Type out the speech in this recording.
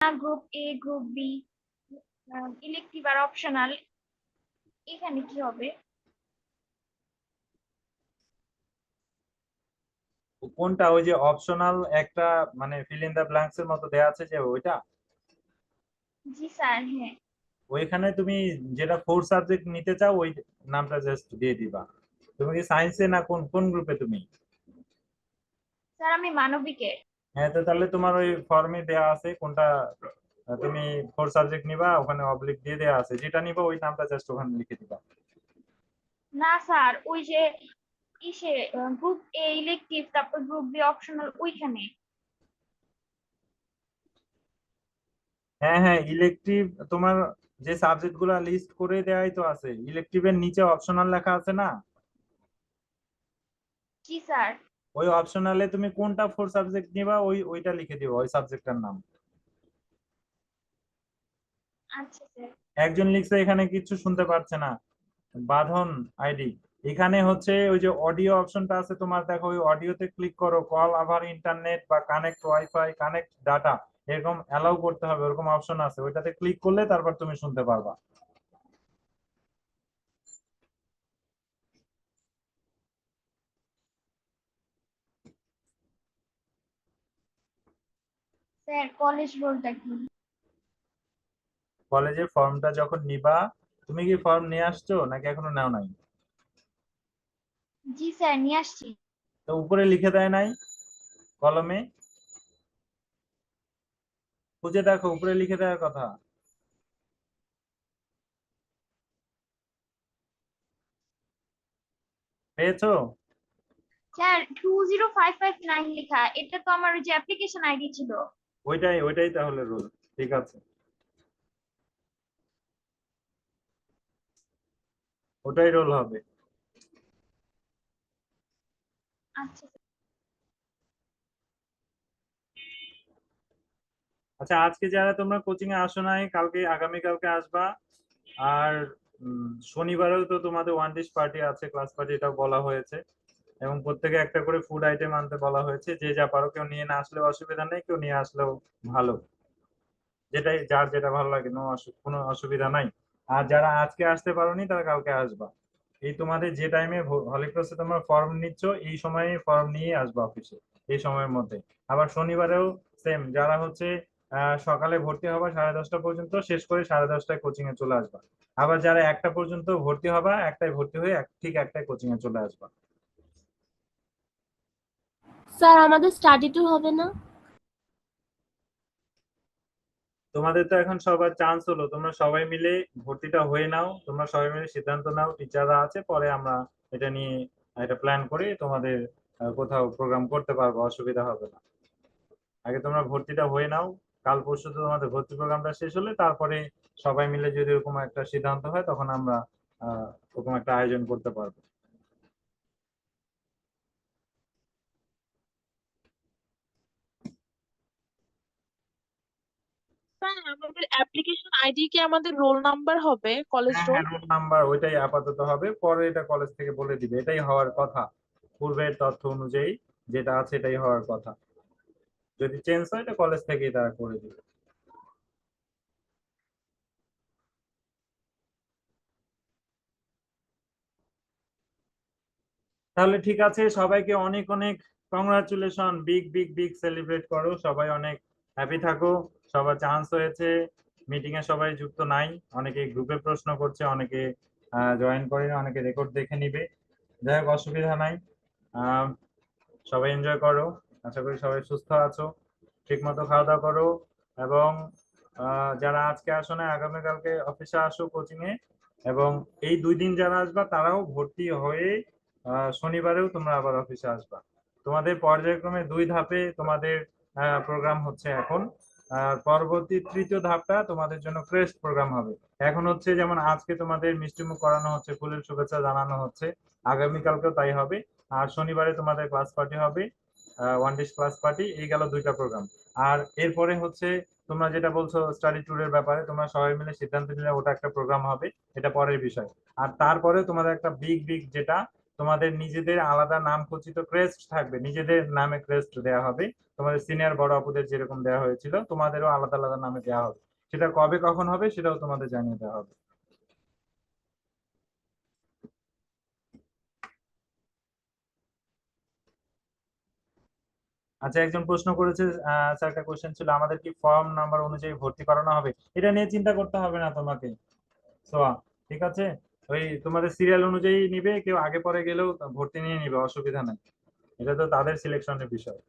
Group A group B elective R optional এখানে কি হবে? কোনটা? ওই যে অপশনাল একটা মানে ফিল ইন দা ব্ল্যাঙ্কস এর মতো দেয়া আছে যে ওইটা? জি স্যার হ্যাঁ। ওইখানে তুমি যেটা ফোর সাবজেক্ট নিতে চাও ওই নামটা জাস্ট দিয়ে দিবা। তুমি কি সায়েন্সে না কোন কোন গ্রুপে তুমি? স্যার আমি মানবিকের। হ্যাঁ তো তাহলে তোমার ওই ফর্মে দেয়া আছে কোনটা তুমি ফোর সাবজেক্ট নিবা ওখানে অবলিক দিয়ে দেয়া আছে। যেটা নিবা ওই নামটা জাস্ট ওখানে লিখে দিবা। না স্যার ওই যে ইসে গ্রুপ এ ইলেকটিভ তারপর গ্রুপ বি অপশনাল ওইখানে। হ্যাঁ হ্যাঁ ইলেকটিভ তোমার যে সাবজেক্টগুলা লিস্ট করে দেয়াই তো আছে। ইলেকটিভের নিচে অপশনাল লেখা আছে না? জি স্যার? ওই অপশনালে তুমি কোনটা ফোর সাবজেক্ট নিবা ওই ওইটা লিখে দিবা ওই সাবজেক্টটার নাম। আচ্ছা একজন লিখছে এখানে কিছু শুনতে পারছে না। বাঁধন আইডি। এখানে হচ্ছে ওই যে অডিও অপশনটা আছে তোমার দেখো ওই অডিওতে ক্লিক করো কল আভার ইন্টারনেট বা কানেক্ট ওয়াইফাই কানেক্ট ডাটা এরকম অ্যালাউ করতে হবে ওরকম অপশন আছে। ওইটাতে ক্লিক করলে তারপর তুমি শুনতে পারবা। স্যার কলেজ বলতে কি? কলেজের ফর্মটা যখন নিবা তুমি কি ফর্ম নিয়ে আসছো নাকি এখনও নাও নাই? জি স্যার নিয়ে আসছি। তো উপরে লিখে দেয় নাই কলমে? খুঁজে দেখো উপরে লিখে দেওয়ার কথা। পেয়েছ? Sir two zero five five nine লেখা এটা তো আমার ওই যে অ্যাপ্লিকেশন আইডি ছিল। ওইটাই ওইটাই তাহলে রোল ঠিক আছে। ওটাই রোল হবে। আচ্ছা। আচ্ছা আজকে যারা তোমরা কোচিং এ আসো নাই কালকে আগামী কালকে আসবা। আর শনিবারেও তো তোমাদের ওয়ান ডিশ পার্টি আছে ক্লাস পার্টি এটাও বলা হয়েছে। এবং প্রত্যেকে একটা করে ফুড আইটেম আনতে বলা হয়েছে, যে যা পারো কেউ নিয়ে না আসলেও অসুবিধা নেই, কেউ নিয়ে আসলেও ভালো। যেটাই, যার যেটা ভালো লাগে নো কোনো অসুবিধা নাই। আর যারা আজকে আসতে পারোনি, তারা কালকে আসবা। এই তোমাদের যে টাইমে হলিক্রসে তোমরা ফর্ম নিচ্ছ, এই সময়ে ফর্ম নিয়ে আসবা অফিসে এই সময়ের মধ্যে। আবার শনিবারেও সেম যারা হচ্ছে সকালে ভর্তি হবা সাড়ে দশটা পর্যন্ত, শেষ করে সাড়ে দশটায় কোচিং এ চলে আসবা। আবার যারা একটা পর্যন্ত ভর্তি হবা একটাই ভর্তি হয়ে ঠিক একটাই কোচিং এ চলে আসবা। স্যার, আমাদের স্টাডি ট্যুর হবে না। তোমাদের তো এখন সবার চান্স হলো। তোমরা সবাই মিলে ভর্তিটা হয়ে নাও। তোমরা সবাই মিলে সিদ্ধান্ত নাও টিচাররা আছে, পরে আমরা এটা নিয়ে এটা প্ল্যান করে তোমাদের কোথাও প্রোগ্রাম করতে পারব, অসুবিধা হবে না। আগে তোমরা ভর্তিটা হয়ে নাও। কাল পরশু তো তোমাদের ভর্তি প্রোগ্রামটা শেষ হলে তারপরে সবাই মিলে যদি এরকম একটা সিদ্ধান্ত হয়, তখন আমরা ওরকম একটা আয়োজন করতে পারব। স্যার আমাদের অ্যাপ্লিকেশন আইডি কি আমাদের রোল নাম্বার হবে? কলেজ রোল রোল নাম্বার ওইটাই আপাতত হবে। পরে এটা কলেজ থেকে বলে দিবে। এটাই হওয়ার কথা। পূর্বের তথ্য অনুযায়ী যেটা আছে এটাই হওয়ার কথা। যদি চেঞ্জ হয় এটা কলেজ থেকেই তারা করে দিবে। তাহলে ঠিক আছে। সবাইকে অনেক অনেক congratulation big big big celebrate করো। সবাই অনেক হ্যাপি থাকো। সবার চান্স হয়েছে। মিটিং এ সবাই যুক্ত নাই। অনেকে গ্রুপে প্রশ্ন করছে, অনেকে জয়েন করে, অনেকে রেকর্ড দেখে নিবে। যাই হোক, অসুবিধা নাই। সবাই এনজয় করো। আশা করি সবাই সুস্থ আছো। ঠিক মতো খাওয়া দাওয়া করো এবং যারা আজকে আসো না আগামীকালকে অফিসে আসো কোচিং এ এবং এই দুই দিন যারা আসবা, তারাও ভর্তি হয়ে শনিবারেও তোমরা আবার অফিসে আসবা। তোমাদের পর্যায়ক্রমে দুই ধাপে তোমাদের প্রোগ্রাম হচ্ছে এখন। আর পরবর্তী তৃতীয় ধাপটা তোমাদের জন্য ক্রেস্ট প্রোগ্রাম হবে। এখন হচ্ছে যেমন আজকে তোমাদের মিষ্টিমুখ করানো হচ্ছে, ফুলের শুভেচ্ছা জানানো হচ্ছে। আগামীকালকেও তাই হবে। আর শনিবারে তোমাদের ক্লাস পার্টি হবে ওয়ান ডিশ ক্লাস পার্টি এই গেল দুইটা প্রোগ্রাম আর এরপরে হচ্ছে তোমরা যেটা বলছো স্টাডি ট্যুরের ব্যাপারে, তোমরা সবাই মিলে সিদ্ধান্ত নিলে ওটা একটা প্রোগ্রাম হবে, এটা পরের বিষয়। আর তারপরে তোমাদের একটা বিগ বিগ যেটা তোমাদের নিজেদের আলাদা নাম খচিত ক্রেস্ট থাকবে, নিজেদের নামে ক্রেস্ট দেওয়া হবে। তোমাদের সিনিয়র বড় আপুদের যেরকম দেওয়া হয়েছিল, তোমাদেরও আলাদা আলাদা নামে দেওয়া হবে। সেটা কবে কখন হবে সেটাও তোমাদের জানিয়ে দেওয়া হবে। আচ্ছা একজন প্রশ্ন করেছে স্যার একটা কোশ্চেন ছিল, আমাদের কি ফর্ম নাম্বার অনুযায়ী ভর্তি করানো হবে? এটা নিয়ে চিন্তা করতে হবে না তোমাকে। সোয়া, ঠিক আছে? ওই তোমাদের সিরিয়াল অনুযায়ী নিবে, কেউ আগে পরে গেলেও ভর্তি নিয়ে নিবে, অসুবিধা নাই। এটা তো তাদের সিলেকশনের বিষয়।